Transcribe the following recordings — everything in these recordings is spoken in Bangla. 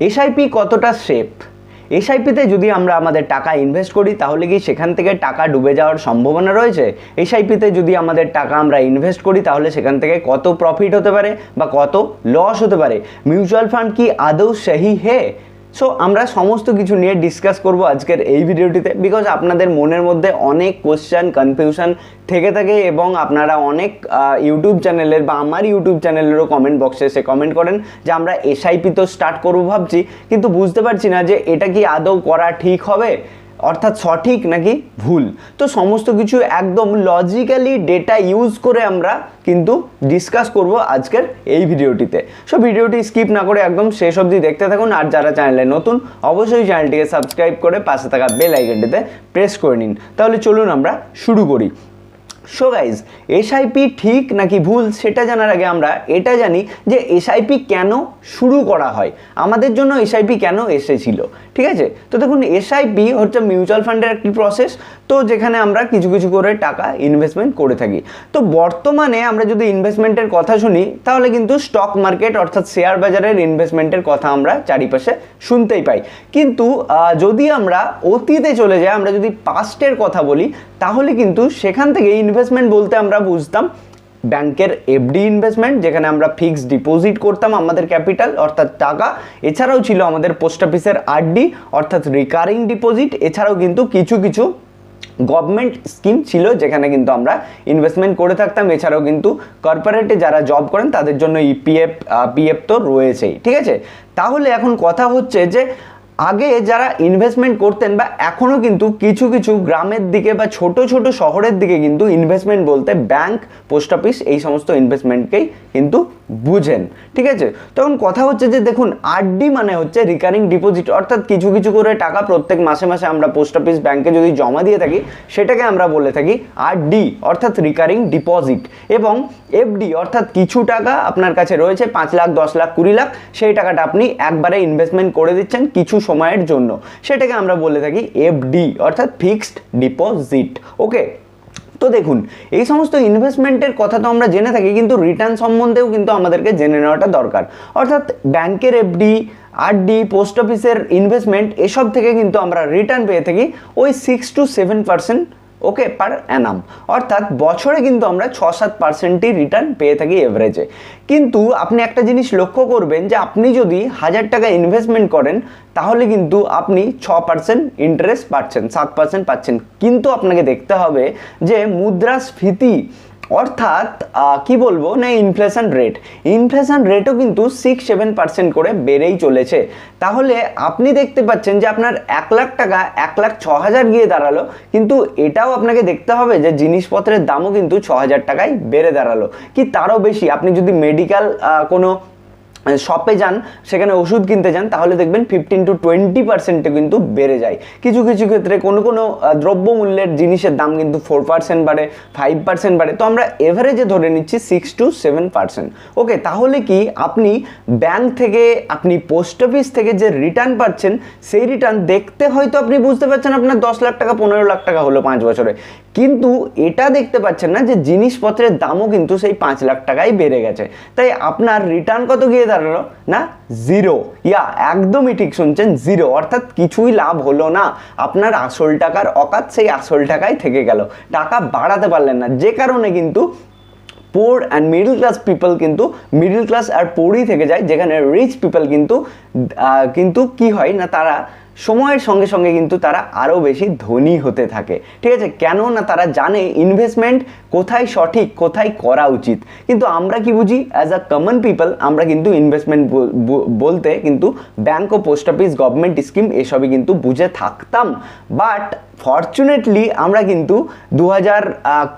এসআইপি কতটা সেফ এসআইপিতে যদি আমরা আমাদের টাকা ইনভেস্ট করি, তাহলে কি সেখান থেকে টাকা ডুবে যাওয়ার সম্ভাবনা রয়েছে? এসআইপিতে যদি আমাদের টাকা আমরা ইনভেস্ট করি, তাহলে সেখান থেকে কত প্রফিট হতে পারে বা কত লস হতে পারে? মিউচুয়াল ফান্ড কি আদৌ সেহি হে? সো আমরা সমস্ত কিছু নিয়ে ডিসকাস করব আজকের এই ভিডিওটিতে বিকজ আপনাদের মনের মধ্যে অনেক কোয়েশ্চেন কনফিউশন থেকে থাকে এবং আপনারা অনেক ইউটিউব চ্যানেলের বা আমার ইউটিউব চ্যানেলেরও কমেন্ট বক্সে এসে কমেন্ট করেন যে আমরা এসআইপি তো স্টার্ট করব ভাবছি, কিন্তু বুঝতে পারছি না যে এটা কি আদৌ করা ঠিক হবে? অর্থাৎ সঠিক নাকি ভুল? তো সমস্ত কিছু একদম লজিক্যালি ডেটা ইউজ করে আমরা কিন্তু ডিসকাস করব আজকের এই ভিডিওটিতে। সো ভিডিওটি স্কিপ না করে একদম শেষ অবধি দেখতে থাকুন, আর যারা চ্যানেলে নতুন, অবশ্যই চ্যানেলটিকে সাবস্ক্রাইব করে পাশে থাকা বেল আইকনটিতে প্রেস করে নিন। তাহলে চলুন আমরা শুরু করি। সো গাইজ এসআইপি ঠিক নাকি ভুল সেটা জানার আগে আমরা এটা জানি যে এসআইপি কেন শুরু করা হয়। আমাদের জন্য এসআইপি কেন এসেছিল? ঠিক আছে? তো দেখুন এসআইপি হচ্ছে মিউচুয়াল ফান্ডের একটি প্রসেস তো যেখানে আমরা কিছু কিছু করে টাকা ইনভেস্টমেন্ট করে থাকি। তো বর্তমানে আমরা যদি ইনভেস্টমেন্টের কথা শুনি, তাহলে কিন্তু স্টক মার্কেট অর্থাৎ শেয়ার বাজারের ইনভেস্টমেন্টের কথা আমরা চারিপাশে শুনতেই পাই। কিন্তু যদি আমরা অতীতে চলে যাই, আমরা যদি পাস্টের কথা বলি তাহলে কিন্তু সেখান থেকে ইনভেস্টমেন্ট বলতে আমরা বুঝতাম ব্যাংকের এফডি ইনভেস্টমেন্ট যেখানে আমরা ফিক্সড ডিপোজিট করতাম আমাদের ক্যাপিটাল অর্থাৎ টাকা। এছাড়াও ছিল আমাদের পোস্ট অফিসের আরডি অর্থাৎ রিকারিং ডিপোজিট এছাড়াও কিন্তু কিছু কিছু গভর্নমেন্ট স্কিম ছিল, যেখানে কিন্তু আমরা ইনভেস্টমেন্ট করে থাকতাম। এছাড়াও কিন্তু কর্পোরেটে যারা জব করেন, তাদের জন্য E ইপিএফ পিএফ তো রয়েছেই। ঠিক আছে? তাহলে এখন কথা হচ্ছে যে আগে যারা ইনভেস্টমেন্ট করতেন বা এখনও কিন্তু কিছু কিছু গ্রামের দিকে বা ছোট ছোট শহরের দিকে কিন্তু ইনভেস্টমেন্ট বলতে ব্যাংক পোস্ট অফিস এই সমস্ত ইনভেস্টমেন্টকেই কিন্তু বুঝেন, ঠিক আছে? তখন কথা হচ্ছে যে দেখুন আরডি মানে হচ্ছে রিকারিং ডিপোজিট অর্থাৎ কিছু কিছু করে টাকা প্রত্যেক মাসে মাসে আমরা পোস্ট অফিস ব্যাংকে যদি জমা দিয়ে থাকি, সেটাকে আমরা বলে থাকি আরডি অর্থাৎ রিকারিং ডিপোজিট এবং এফডি অর্থাৎ কিছু টাকা আপনার কাছে রয়েছে, পাঁচ লাখ, দশ লাখ, কুড়ি লাখ, সেই টাকাটা আপনি একবারে ইনভেস্টমেন্ট করে দিচ্ছেন, কিছু সময়ের জন্য। সেটাকে আমরা বলে থাকি এফডি অর্থাৎ ফিক্সড ডিপোজিট ওকে তো দেখুন, এই সমস্ত ইনভেস্টমেন্টের কথা তো আমরা জেনে থাকি, কিন্তু রিটার্ন সম্বন্ধেও কিন্তু আমাদেরকে জেনে নেওয়াটা দরকার। অর্থাৎ ব্যাংকের এফডি আরডি পোস্ট অফিসের ইনভেস্টমেন্ট এসব থেকে কিন্তু আমরা রিটার্ন পেয়ে থাকি ওই six to seven percent okay per annum অর্থাৎ বছরে কিন্তু আমরা ছ সাত পার্সেন্টই রিটার্ন পেয়ে থাকি এভারেজে কিন্তু আপনি একটা জিনিস লক্ষ্য করবেন যে, আপনি যদি হাজার টাকা ইনভেস্টমেন্ট করেন, তাহলে কিন্তু আপনি ছ পার্সেন্ট ইন্টারেস্ট পাচ্ছেন, সাত পার্সেন্ট পাচ্ছেন। কিন্তু আপনাকে দেখতে হবে যে, মুদ্রাস্ফীতি অর্থাৎ কি বলব? না ইনফ্লেশন রেট ইনফ্লেশন রেটও কিন্তু সিক্স সেভেন পার্সেন্ট করে বেড়েই চলেছে। তাহলে আপনি দেখতে পাচ্ছেন যে আপনার এক লাখ টাকা, এক লাখ ছ হাজার গিয়ে দাঁড়াল। কিন্তু এটাও আপনাকে দেখতে হবে যে জিনিসপত্রের দামও কিন্তু ছ হাজার টাকায় বেড়ে দাঁড়াল। কি তারও বেশি? আপনি যদি মেডিকেল কোনো শপে যান, সেখানে ওষুধ কিনতে যান, তাহলে দেখবেন ফিফটিন টু টোয়েন্টি পার্সেন্টে কিন্তু বেড়ে যায়। কিছু কিছু ক্ষেত্রে কোনো কোনো দ্রব্যমূল্যের জিনিসের দাম কিন্তু ফোর পার্সেন্ট বাড়ে ফাইভ পার্সেন্ট বাড়ে। তো আমরা এভারেজে ধরে নিচ্ছি six to seven percent okay তাহলে কি আপনি ব্যাংক থেকে, আপনি পোস্ট অফিস থেকে যে রিটার্ন পাচ্ছেন, সেই রিটার্ন দেখতে হয়তো আপনি বুঝতে পারছেন আপনার দশ লাখ টাকা, পনেরো লাখ টাকা হলো পাঁচ বছরে। কিন্তু এটা দেখতে পাচ্ছেন না যে জিনিসপত্রের দামও কিন্তু সেই পাঁচ লাখ টাকাই বেড়ে গেছে। তাই আপনার রিটার্ন কত গিয়ে দাঁড়াল না? জিরো ইয়া, একদমই ঠিক শুনছেন জিরো অর্থাৎ কিছুই লাভ হলো না। আপনার আসল টাকার অকাত সেই আসল টাকায় থেকে গেল। টাকা বাড়াতে পারলেন না। যে কারণে কিন্তু poor and middle class people কিন্তু মিডল ক্লাস আর পোরই থেকে যায়। যেখানে রিচ পিপল কিন্তু কিন্তু কি হয় না, তারা সময়ের সঙ্গে সঙ্গে কিন্তু তারা আরও বেশি ধনী হতে থাকে। ঠিক আছে? কেন না তারা জানে ইনভেস্টমেন্ট কোথায় সঠিক, কোথায় করা উচিত। কিন্তু আমরা কি বুঝি? অ্যাজ আ কমন পিপল আমরা কিন্তু ইনভেস্টমেন্ট বলতে কিন্তু ব্যাংক ও পোস্ট অফিস গভর্নমেন্ট স্কিম এসবই কিন্তু বুঝে থাকতাম। বাট ফর্চুনেটলি আমরা কিন্তু দু হাজার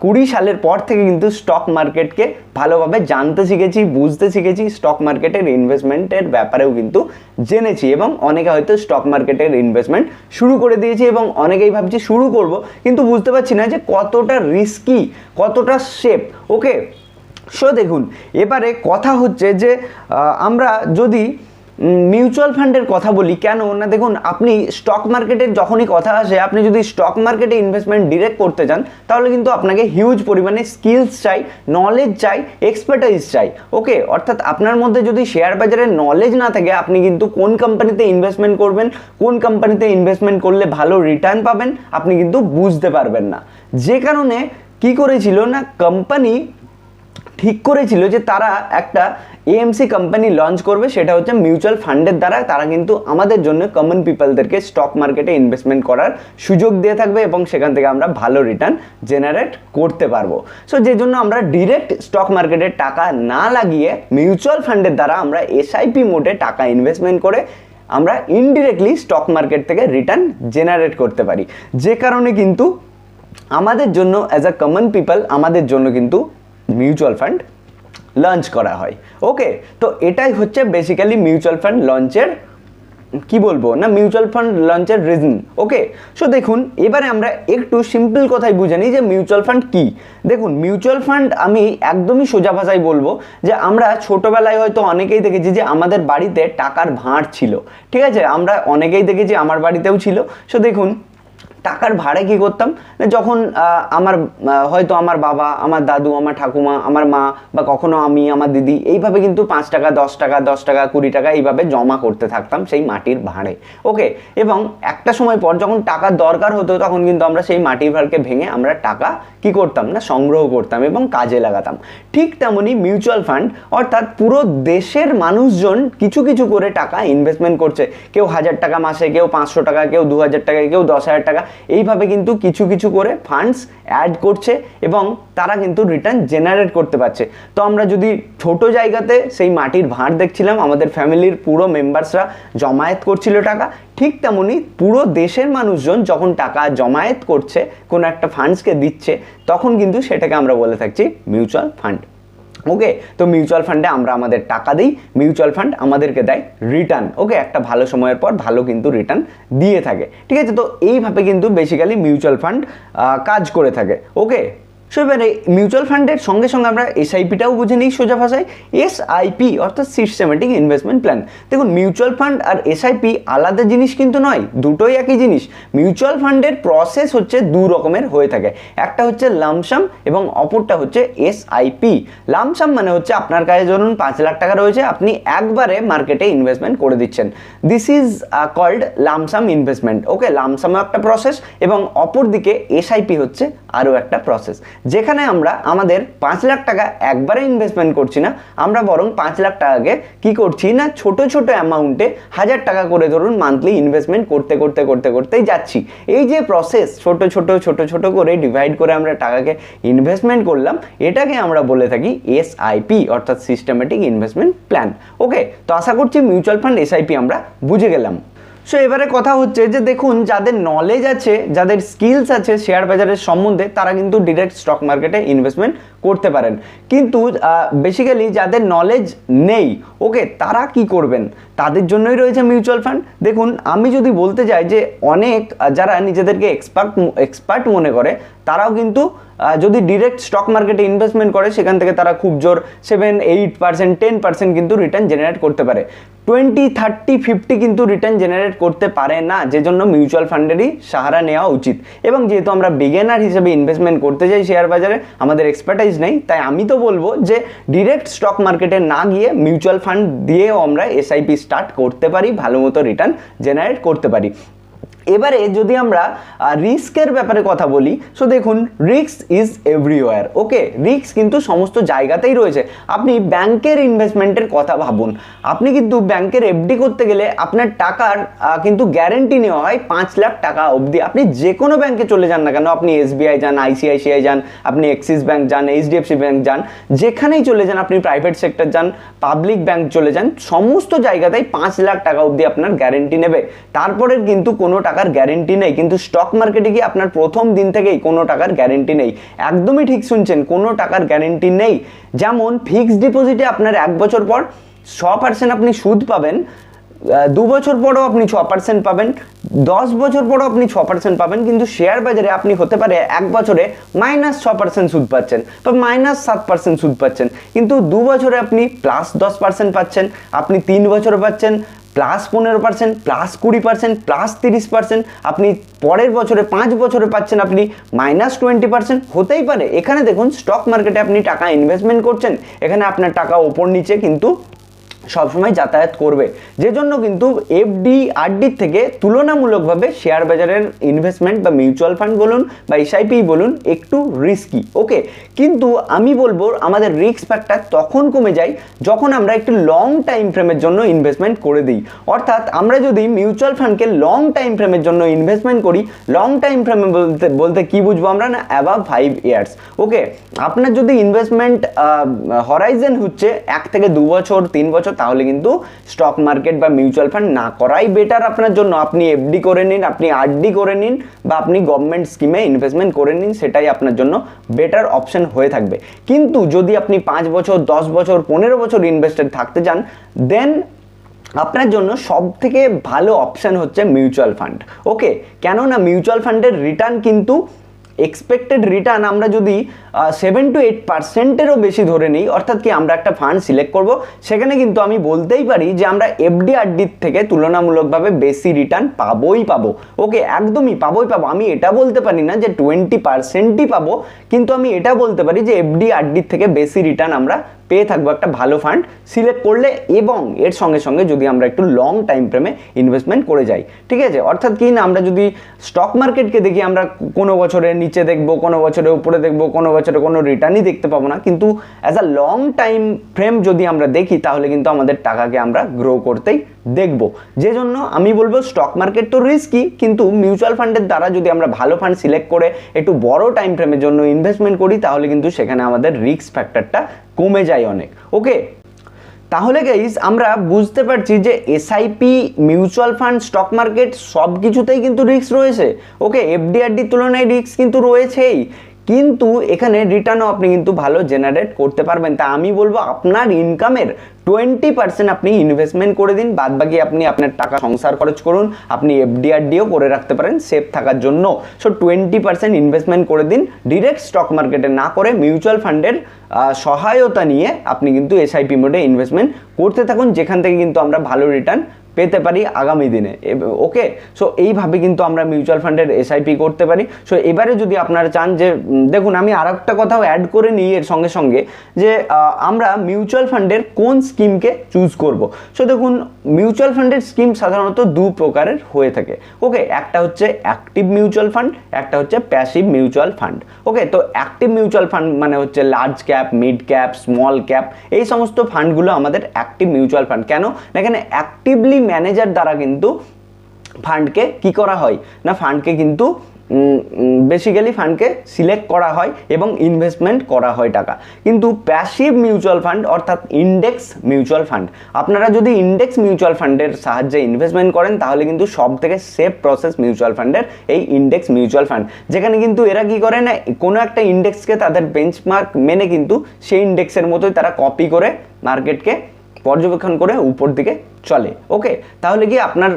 কুড়ি সালের পর থেকে কিন্তু স্টক মার্কেটকে ভালোভাবে জানতে শিখেছি, বুঝতে শিখেছি। স্টক মার্কেটের ইনভেস্টমেন্টের ব্যাপারেও কিন্তু জেনেছি এবং অনেকে হয়তো স্টক মার্কেটের ইনভেস্টমেন্ট শুরু করে দিয়েছি এবং অনেকেই ভাবছি শুরু করব, কিন্তু বুঝতে পারছি না যে কতটা রিস্কি কতটা সেফ ওকে সো দেখুন, এবারে কথা হচ্ছে যে আমরা যদি মিউচুয়াল ফান্ডের কথা বলি, কেন? না, দেখুন, আপনি স্টক মার্কেটের যখনই কথা আসে, আপনি যদি স্টক মার্কেটে ইনভেস্টমেন্ট ডিরেক্ট করতে চান তাহলে কিন্তু আপনাকে হিউজ পরিমাণে স্কিলস চাই নলেজ চাই এক্সপার্টাইজ চাই ওকে অর্থাৎ আপনার মধ্যে যদি শেয়ার বাজারের নলেজ না থাকে, আপনি কিন্তু কোন কোম্পানিতে ইনভেস্টমেন্ট করবেন, কোন কোম্পানিতে ইনভেস্টমেন্ট করলে ভালো রিটার্ন পাবেন, আপনি কিন্তু বুঝতে পারবেন না। যে কারণে কি করেছিল না কোম্পানি ঠিক করেছিল যে তারা একটা এএমসি কোম্পানি লঞ্চ করবে, সেটা হচ্ছে মিউচুয়াল ফান্ডের দ্বারা। তারা কিন্তু আমাদের জন্য কমন পিপলদেরকে স্টক মার্কেটে ইনভেস্টমেন্ট করার সুযোগ দিয়ে থাকবে এবং সেখান থেকে আমরা ভালো রিটার্ন জেনারেট করতে পারব। সো যে জন্য আমরা ডিরেক্ট স্টক মার্কেটে টাকা না লাগিয়ে মিউচুয়াল ফান্ডের দ্বারা আমরা এসআইপি মোডে টাকা ইনভেস্টমেন্ট করে আমরা ইনডিরেক্টলি স্টক মার্কেট থেকে রিটার্ন জেনারেট করতে পারি। যে কারণে কিন্তু আমাদের জন্য অ্যাজ আ কমন পিপল আমাদের জন্য কিন্তু মিউচুয়াল ফান্ড লঞ্চ করা হয়। ওকে তো এটাই হচ্ছে বেসিক্যালি মিউচুয়াল ফান্ড লঞ্চের কি বলব? না মিউচুয়াল ফান্ড লঞ্চের রিজন ওকে সো দেখুন, এবারে আমরা একটু সিম্পল কথাই বুঝে নিই যে মিউচুয়াল ফান্ড কি। দেখুন মিউচুয়াল ফান্ড আমি একদমই সোজা ভাষায় বলব যে আমরা ছোটোবেলায় হয়তো অনেকেই দেখেছি যে আমাদের বাড়িতে টাকার ভাঁড় ছিল। ঠিক আছে? আমরা অনেকেই দেখেছি আমার বাড়িতেও ছিল। সো দেখুন টাকার ভাড়ে কী করতাম? যখন আমার হয়তো আমার বাবা, আমার দাদু, আমার ঠাকুমা, আমার মা বা কখনো আমি, আমার দিদি এইভাবে কিন্তু পাঁচ টাকা, দশ টাকা দশ টাকা, কুড়ি টাকা এইভাবে জমা করতে থাকতাম সেই মাটির ভাঁড়ে। ওকে? এবং একটা সময় পর যখন টাকার দরকার হতো তখন কিন্তু আমরা সেই মাটির ভাঁড়কে ভেঙে আমরা টাকা কি করতাম না? সংগ্রহ করতাম এবং কাজে লাগাতাম। ঠিক তেমনই মিউচুয়াল ফান্ড অর্থাৎ পুরো দেশের মানুষজন কিছু কিছু করে টাকা ইনভেস্টমেন্ট করছে। কেউ হাজার টাকা মাসে, কেউ পাঁচশো টাকা, কেউ দু হাজার টাকা, কেউ দশ হাজার টাকা। এইভাবে কিন্তু কিছু কিছু করে ফান্ডস অ্যাড করছে এবং তারা কিন্তু রিটার্ন জেনারেট করতে পারছে। তো আমরা যদি ছোট জায়গাতে সেই মাটির ভাঁড় দেখছিলাম, আমাদের ফ্যামিলির পুরো মেম্বার্সরা জমায়েত করছিল টাকা, ঠিক তেমনই পুরো দেশের মানুষজন যখন টাকা জমায়েত করছে, কোনো একটা ফান্ডসকে দিচ্ছে, তখন কিন্তু সেটাকে আমরা বলে থাকছি মিউচুয়াল ফান্ড ওকে তো মিউচুয়াল ফান্ডে আমরা আমাদের টাকা দিই মিউচুয়াল ফান্ড আমাদেরকে দেয় রিটার্ন ওকে একটা ভালো সময়ের পর ভালো কিন্তু রিটার্ন দিয়ে থাকে। ঠিক আছে? তো এইভাবে কিন্তু বেসিক্যালি মিউচুয়াল ফান্ড কাজ করে থাকে। ওকে সো এবারে মিউচুয়াল ফান্ডের সঙ্গে সঙ্গে আমরা এসআইপিটাও বুঝে নিই সোজা ভাষায়। এসআইপি অর্থাৎ সিস্টেমেটিক ইনভেস্টমেন্ট প্ল্যান দেখুন মিউচুয়াল ফান্ড আর এসআইপি আলাদা জিনিস কিন্তু নয়, দুটোই একই জিনিস। মিউচুয়াল ফান্ডের প্রসেস হচ্ছে দু রকমের হয়ে থাকে। একটা হচ্ছে লামসাম এবং অপরটা হচ্ছে এসআইপি লামসাম মানে হচ্ছে আপনার কাছে ধরুন পাঁচ লাখ টাকা রয়েছে, আপনি একবারে মার্কেটে ইনভেস্টমেন্ট করে দিচ্ছেন। This is called lumpsum investment okay লামসামও একটা প্রসেস এবং অপর দিকে এসআইপি হচ্ছে আরও একটা প্রসেস যেখানে আমরা আমাদের পাঁচ লাখ টাকা একবারে ইনভেস্টমেন্ট করছি না, আমরা বরং পাঁচ লাখ টাকাকে কি করছি না, ছোট ছোট অ্যামাউন্টে হাজার টাকা করে ধরুন মান্থলি ইনভেস্টমেন্ট করতে করতে করতে, করতেই যাচ্ছি। এই যে প্রসেস ছোট ছোট ছোট ছোট করে ডিভাইড করে আমরা টাকাকে ইনভেস্টমেন্ট করলাম, এটাকে আমরা বলে থাকি এসআইপি অর্থাৎ সিস্টেমেটিক ইনভেস্টমেন্ট প্ল্যান ওকে তো আশা করছি মিউচুয়াল ফান্ড এসআইপি আমরা বুঝে গেলাম। সো এবারে কথা হচ্ছে যে দেখুন, যাদের নলেজ আছে, যাদের স্কিলস আছে শেয়ার বাজারের সম্বন্ধে, তারা কিন্তু ডিরেক্ট স্টক মার্কেটে ইনভেস্টমেন্ট করতে পারেন। কিন্তু বেসিক্যালি যাদের নলেজ নেই ওকে তারা কি করবেন? তাদের জন্যই রয়েছে মিউচুয়াল ফান্ড দেখুন, আমি যদি বলতে যাই যে অনেক যারা নিজেদেরকে এক্সপার্ট এক্সপার্ট মনে করে, তারাও কিন্তু যদি ডিরেক্ট স্টক মার্কেটে ইনভেস্টমেন্ট করে, সেখান থেকে তারা খুব জোর seven eight percent ten percent কিন্তু রিটার্ন জেনারেট করতে পারে। টোয়েন্টি থার্টি ফিফটি কিন্তু রিটার্ন জেনারেট করতে পারে না, যে জন্য মিউচুয়াল ফান্ডেরই সাহারা নেওয়া উচিত। এবং যেহেতু আমরা বিগেনার হিসেবে ইনভেস্টমেন্ট করতে চাই শেয়ার বাজারে, আমাদের এক্সপার্টাইজ নেই, তাই আমি তো বলব যে ডিরেক্ট স্টক মার্কেটে না গিয়ে মিউচুয়াল ফান্ড দিয়েও আমরা এসআইপি স্টার্ট করতে পারি, ভালো মতো রিটার্ন জেনারেট করতে পারি। এবারে যদি আমরা রিস্কের ব্যাপারে কথা বলি সো দেখুন risk is everywhere okay risk কিন্তু সমস্ত জায়গাতেই রয়েছে। আপনি ব্যাংকের ইনভেস্টমেন্টের কথা ভাবুন। আপনি কিন্তু ব্যাংকের এফডি করতে গেলে আপনার টাকার কিন্তু গ্যারেন্টি নেওয়া হয় পাঁচ লাখ টাকা অবধি। আপনি যে কোনো ব্যাংকে চলে যান না কেন, আপনি এসবিআই যান আইসিআইসিআই যান, আপনি এক্সিস ব্যাংক যান এইচডিএফসি ব্যাংক যান, যেখানেই চলে যান, আপনি প্রাইভেট সেক্টর যান পাবলিক ব্যাংক চলে যান, সমস্ত জায়গাতেই পাঁচ লাখ টাকা অবধি আপনার গ্যারেন্টি নেবে। তারপরের কিন্তু কোনো টাকার গ্যারেন্টি নেই, কিন্তু স্টক মার্কেটে গিয়ে আপনার প্রথম দিন থেকেই কোনো টাকার গ্যারেন্টি নেই। একদমই ঠিক শুনছেন, কোনো টাকার গ্যারেন্টি নেই। যেমন ফিক্সড ডিপোজিটে আপনার এক বছর পর ছ পার্সেন্ট আপনি সুদ পাবেন দু বছর পরও আপনি ছ পার্সেন্ট পাবেন, দশ বছর পরও আপনি ছ পার্সেন্ট পাবেন, কিন্তু শেয়ার বাজারে আপনি হতে পারে এক বছরে মাইনাস ছ পার্সেন্ট সুদ পাচ্ছেন বা মাইনাস সাত পার্সেন্ট সুদ পাচ্ছেন। কিন্তু দু বছরে আপনি প্লাস দশ পার্সেন্ট পাচ্ছেন, আপনি তিন বছরে পাচ্ছেন প্লাস পনেরো পার্সেন্ট প্লাস কুড়ি পার্সেন্ট প্লাস তিরিশ পার্সেন্ট আপনি পরের বছরে পাঁচ বছরে পাচ্ছেন আপনি মাইনাস টোয়েন্টি পার্সেন্ট হতেই পারে। এখানে দেখুন স্টক মার্কেটে আপনি টাকা ইনভেস্টমেন্ট করছেন, এখানে আপনার টাকা ওপর নিচে কিন্তু সবসময় যাতায়াত করবে। যে জন্য কিন্তু এফডি আরডির থেকে তুলনামূলকভাবে শেয়ার বাজারের ইনভেস্টমেন্ট বা মিউচুয়াল ফান্ড বলুন বা এসআইপি বলুন একটু রিস্কি ওকে কিন্তু আমি বলব আমাদের রিস্ক ফ্যাক্টর তখন কমে যায় যখন আমরা একটু লং টাইম ফ্রেমের জন্য ইনভেস্টমেন্ট করে দিই। অর্থাৎ আমরা যদি মিউচুয়াল ফান্ডকে লং টাইম ফ্রেমের জন্য ইনভেস্টমেন্ট করি লং টাইম ফ্রেমে বলতে বলতে কি বুঝব আমরা না? অ্যাবাভ ফাইভ ইয়ার্স ওকে আপনার যদি ইনভেস্টমেন্ট হরাইজেন হচ্ছে এক থেকে দু বছর, তিন বছর তাহলে কিন্তু স্টক মার্কেট বা মিউচুয়াল ফান্ড না করাই বেটার আপনার জন্য। আপনি এফডি করে নিন, আপনি আরডি করে নিন বা আপনি গভর্নমেন্ট স্কিমে ইনভেস্টমেন্ট করে নিন, সেটাই আপনার জন্য বেটার অপশন হয়ে থাকবে। কিন্তু যদি আপনি পাঁচ বছর, দশ বছর, পনেরো বছর ইনভেস্টেড থাকতে চান দেন আপনার জন্য সব থেকে ভালো অপশান হচ্ছে মিউচুয়াল ফান্ড ওকে কেননা মিউচুয়াল ফান্ডের রিটার্ন কিন্তু এক্সপেক্টেড রিটার্ন আমরা যদি সেভেন টু এইট পার্সেন্টেরও বেশি ধরে নিই, অর্থাৎ কি আমরা একটা ফান্ড সিলেক্ট করব, সেখানে কিন্তু আমি বলতেই পারি যে আমরা এফডি আরডির থেকে তুলনামূলকভাবে বেশি রিটার্ন পাবোই পাবো। ওকে একদমই পাবোই পাবো। আমি এটা বলতে পারি না যে টোয়েন্টি পার্সেন্টই পাবো, কিন্তু আমি এটা বলতে পারি যে এফডি আরডির থেকে বেশি রিটার্ন আমরা পেয়ে থাকব একটা ভালো ফান্ড সিলেক্ট করলে এবং এর সঙ্গে সঙ্গে যদি আমরা একটু লং টাইম ফ্রেমে ইনভেস্টমেন্ট করে যাই, ঠিক আছে? অর্থাৎ কি না, আমরা যদি স্টক মার্কেটকে দেখি, আমরা কোনো বছরের নিচে দেখব, কোনো বছরের উপরে দেখব, কোনো বছরে কোনো রিটার্নই দেখতে পাবো না। কিন্তু as a long time frame যদি আমরা দেখি, তাহলে কিন্তু আমাদের টাকাকে আমরা গ্রো করতেই দেখব। যে জন্য আমি বলব স্টক মার্কেট তো রিস্কি কিন্তু মিউচুয়াল ফান্ডের দ্বারা যদি আমরা ভালো ফান্ড সিলেক্ট করে একটু বড় টাইম ফ্রেমের জন্য ইনভেস্টমেন্ট করি, তাহলে কিন্তু সেখানে আমাদের রিস্ক ফ্যাক্টরটা কমে যায় অনেক। ওকে? তাহলে গাইজ আমরা বুঝতে পারছি যে SIP mutual fund stock market সব কিছুতেই কিন্তু রিস্ক রয়েছে। ওকে? এফডিআরডির তুলনায় রিস্ক কিন্তু রয়েছেই। কিন্তু এখানে রিটার্নও আপনি কিন্তু ভালো জেনারেট করতে পারবেন। তা আমি বলব আপনার ইনকামের টোয়েন্টি পার্সেন্ট আপনি ইনভেস্টমেন্ট করে দিন বাদ বাকি আপনি আপনার টাকা সংসার খরচ করুন, আপনি এফডিআরডিও করে রাখতে পারেন সেফ থাকার জন্য। সো টোয়েন্টি পার্সেন্ট ইনভেস্টমেন্ট করে দিন ডিরেক্ট স্টক মার্কেটে না করে মিউচুয়াল ফান্ডের সহায়তা নিয়ে আপনি কিন্তু এসআইপি মোডে ইনভেস্টমেন্ট করতে থাকুন, যেখান থেকে কিন্তু আমরা ভালো রিটার্ন পেতে পারি আগামী দিনে। ওকে? সো এইভাবে কিন্তু আমরা মিউচুয়াল ফান্ডের এসআইপি করতে পারি। সো এবারে যদি আপনারা চান যে দেখুন, আমি আর একটা কথাও অ্যাড করে নিই এর সঙ্গে সঙ্গে, যে আমরা মিউচুয়াল ফান্ডের কোন স্কিমকে চুজ করব? সো দেখুন মিউচুয়াল ফান্ডের স্কিম সাধারণত দু প্রকারের হয়ে থাকে। ওকে? একটা হচ্ছে অ্যাক্টিভ মিউচুয়াল ফান্ড একটা হচ্ছে প্যাসিভ মিউচুয়াল ফান্ড ওকে? তো অ্যাক্টিভ মিউচুয়াল ফান্ড মানে হচ্ছে large cap mid cap small cap এই সমস্ত ফান্ডগুলো আমাদের অ্যাক্টিভ মিউচুয়াল ফান্ড কেন? না এখানে অ্যাক্টিভলি ম্যানেজার দ্বারা কিন্তু ফান্ডকে কি করা হয়? না ফান্ডকে কিন্তু বেসিক্যালি ফান্ডকে সিলেক্ট করা হয় এবং ইনভেস্টমেন্ট করা হয় টাকা। কিন্তু প্যাসিভ মিউচুয়াল ফান্ড অর্থাৎ ইন্ডেক্স মিউচুয়াল ফান্ড আপনারা যদি ইন্ডেক্স মিউচুয়াল ফান্ডের সাহায্যে ইনভেস্টমেন্ট করেন, তাহলে কিন্তু সব থেকে সেফ প্রসেস মিউচুয়াল ফান্ডের এই ইন্ডেক্স মিউচুয়াল ফান্ড যেখানে কিন্তু এরা কি করে না, কোনো একটা ইন্ডেক্সকে তাদের বেঞ্চমার্ক মেনে কিন্তু সেই ইন্ডেক্সের মতোই তারা কপি করে মার্কেটকে পর্যবেক্ষণ করে উপর দিকে চলে। ওকে তাহলে কি আপনার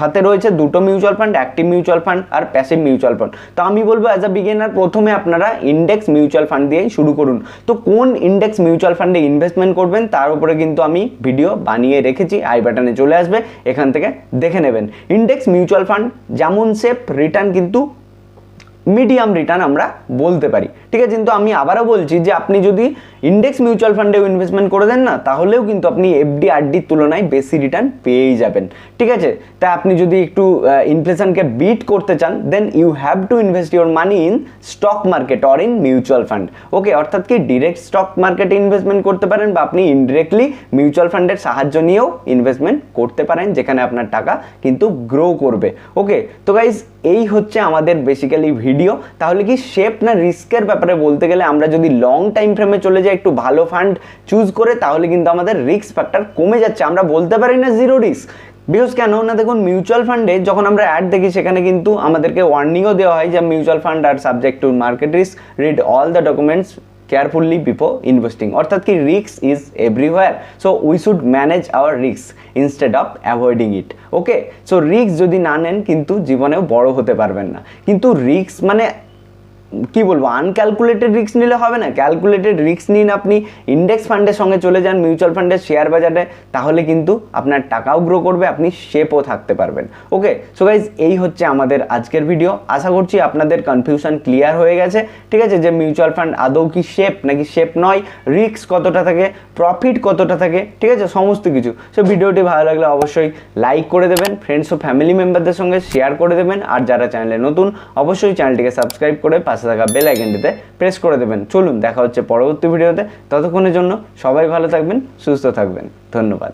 হাতে রয়েছে দুটো mutual fund active mutual fund আর প্যাসিভ মিউচুয়াল ফান্ড তো আমি বলব অ্যাজ আ বিগিনার প্রথমে আপনারা ইন্ডেক্স মিউচুয়াল ফান্ড দিয়েই শুরু করুন। তো কোন ইন্ডেক্স মিউচুয়াল ফান্ডে ইনভেস্টমেন্ট করবেন, তার উপরে কিন্তু আমি ভিডিও বানিয়ে রেখেছি আই বাটনে চলে আসবে, এখান থেকে দেখে নেবেন। ইন্ডেক্স মিউচুয়াল ফান্ড যেমন সেফ রিটার্ন কিন্তু মিডিয়াম রিটার্ন আমরা বলতে পারি। ঠিক আছে, কিন্তু আমি আবারও বলছি যে আপনি যদি ইন্ডেক্স মিউচুয়াল ফান্ডেও ইনভেস্টমেন্ট করে দেন না, তাহলেও কিন্তু আপনি এফডি আরডির তুলনায় বেশি রিটার্ন পেয়েই যাবেন। ঠিক আছে তাই আপনি যদি একটু ইনফ্লেশনকে বিট করতে চান then you have to invest your money in stock market or in mutual fund okay অর্থাৎ কি ডিরেক্ট স্টক মার্কেটে ইনভেস্টমেন্ট করতে পারেন বা আপনি ইনডিরেক্টলি মিউচুয়াল ফান্ডের সাহায্য নিয়েও ইনভেস্টমেন্ট করতে পারেন, যেখানে আপনার টাকা কিন্তু গ্রো করবে। ওকে তো গাইজ এই হচ্ছে আমাদের বেসিক্যালি ভিডিও তাহলে কি শেপ না রিস্কের ব্যাপারে বলতে গেলে আমরা যদি লং টাইম ফ্রেমে চলে যাই, একটু ভালো ফান্ড চুজ করে, তাহলে কিন্তু আমাদের রিস্ক ফ্যাক্টর কমে যাচ্ছে। আমরা বলতে পারি না জিরো রিস্ক বিকজ কেন? না, দেখুন মিউচুয়াল ফান্ডে যখন আমরা অ্যাড দেখি, সেখানে কিন্তু আমাদেরকে ওয়ার্নিংও দেওয়া হয় যে mutual fund R subject to market risk read all the documents carefully before investing অর্থাৎ কি রিক্স is everywhere so we should manage hour রিক্স instead of avoiding it okay so রিক্স যদি না নেন, কিন্তু জীবনেও বড় হতে পারবেন না। কিন্তু রিক্স মানে কি বলব আনক্যালকুলেটেড রিস্ক নিলে হবে না। ক্যালকুলেটেড রিস্ক নিন আপনি ইন্ডেক্স ফান্ডের সঙ্গে চলে যান মিউচুয়াল ফান্ডের শেয়ার বাজারে, তাহলে কিন্তু আপনার টাকাও গ্রো করবে, আপনি শেপও থাকতে পারবেন। ওকে সো গাইজ এই হচ্ছে আমাদের আজকের ভিডিও আশা করছি আপনাদের কনফিউশন ক্লিয়ার হয়ে গেছে। ঠিক আছে, যে মিউচুয়াল ফান্ড আদৌ কি শেপ নাকি শেপ নয় রিস্ক কতটা থাকে প্রফিট কতটা থাকে, ঠিক আছে, সমস্ত কিছু। সো ভিডিওটি ভালো লাগলে অবশ্যই লাইক করে দেবেন ফ্রেন্ডস ও ফ্যামিলি মেম্বারদের সঙ্গে শেয়ার করে দেবেন, আর যারা চ্যানেলে নতুন, অবশ্যই চ্যানেলটিকে সাবস্ক্রাইব করে পাশে থাকা বেল আইকনটিতে প্রেস করে দেবেন। চলুন, দেখা হচ্ছে পরবর্তী ভিডিওতে ততক্ষণের জন্য সবাই ভালো থাকবেন, সুস্থ থাকবেন। ধন্যবাদ।